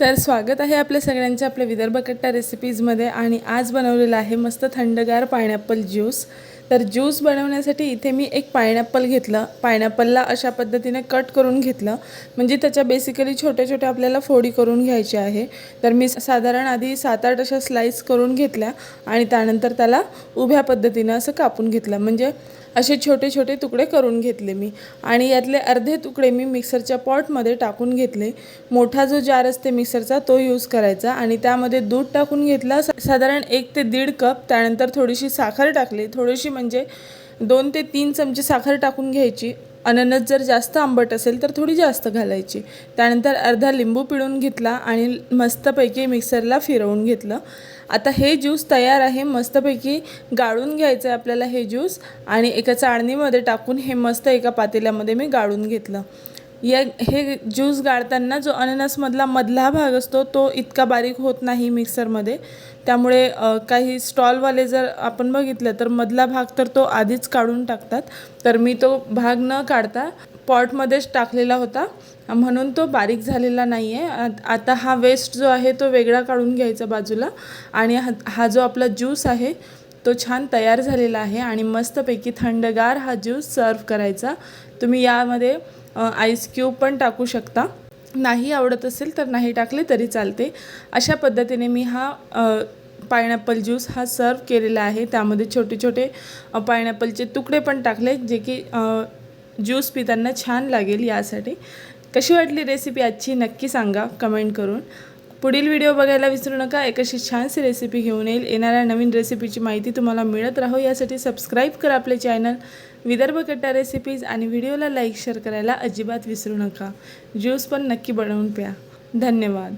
तर स्वागत आहे आपल्या सगळ्यांच्या आपल्या विदर्भ कट्टा रेसिपीजमध्ये आणि आज बनवलेलं आहे मस्त थंडगार पायनॅपल ज्यूस तर ज्यूस बनवण्यासाठी इथे मी एक पायनॅपल घेतलं. पायनॅपलला अशा पद्धतीने कट करून घेतलं. म्हणजे त्याच्या बेसिकली छोट्या छोट्या आपल्याला फोडी करून घ्यायची आहे. तर मी साधारण आधी सात आठ अशा स्लाईस करून घेतल्या आणि त्यानंतर त्याला उभ्या पद्धतीनं असं कापून घेतलं. म्हणजे असे छोटे छोटे तुकडे करून घेतले मी. आणि यातले अर्धे तुकडे मी मिक्सरच्या पॉटमध्ये टाकून घेतले. मोठा जो जार असते मिक्सरचा तो यूज करायचा. आणि त्यामध्ये दूध टाकून घेतला. साधारण एक ते दीड कप त्यानंतर थोडीशी साखर टाकली. थोडीशी म्हणजे दोन ते तीन चमचे साखर टाकून घ्यायची. अननस जर जास्त आंबट असेल तर थोडी जास्त घालायची. त्यानंतर अर्धा लिंबू पिळून घेतला आणि मस्तपैकी मिक्सरला फिरवून घेतलं. आता हे ज्यूस तयार आहे मस्तपैकी गाळून घ्यायचं आहे आपल्याला हे ज्यूस आणि एका चाळणीमध्ये टाकून हे मस्त एका पातेल्यामध्ये मी गाळून घेतलं. या हे ज्यूस गाळताना जो अननसमधला मधला भाग असतो तो इतका बारीक होत नाही मिक्सरमध्ये. त्यामुळे काही स्टॉलवाले जर आपण बघितलं तर मधला भाग तर तो आधीच काढून टाकतात. तर मी तो भाग न काढता पॉटमध्येच टाकलेला होता. म्हणून तो बारीक झालेला नाही आहे आता हा वेस्ट जो आहे तो वेगळा काढून घ्यायचा बाजूला. आणि हा हा जो आपला ज्यूस आहे तो छान तयार झालेला आहे. आणि मस्तपैकी थंडगार हा ज्यूस सर्व करायचा. तुम्ही यामध्ये आईस क्यूब पण टाकू शकता. नाही आवडत असेल तर नाही टाकले तरी चालते. अशा पद्धतीने मी हा पायनॅपल ज्यूस हा सर्व केलेला आहे. त्यामध्ये छोटे छोटे पायनॅपलचे तुकडे पण टाकले जे की ज्यूस पिताना छान लागेल यासाठी. कशी वाटली रेसिपी आजची नक्की सांगा कमेंट करून. पुढील व्हिडिओ बघायला विसरू नका. एक अशी छानशी रेसिपी घेऊन येईल. येणाऱ्या नवीन रेसिपीची माहिती तुम्हाला मिळत राहो. यासाठी सबस्क्राईब करा आपले चॅनल विदर्भ कट्टा रेसिपीज आणि व्हिडिओला लाईक शेअर करायला अजिबात विसरू नका. ज्यूस पण नक्की बनवून प्या. धन्यवाद.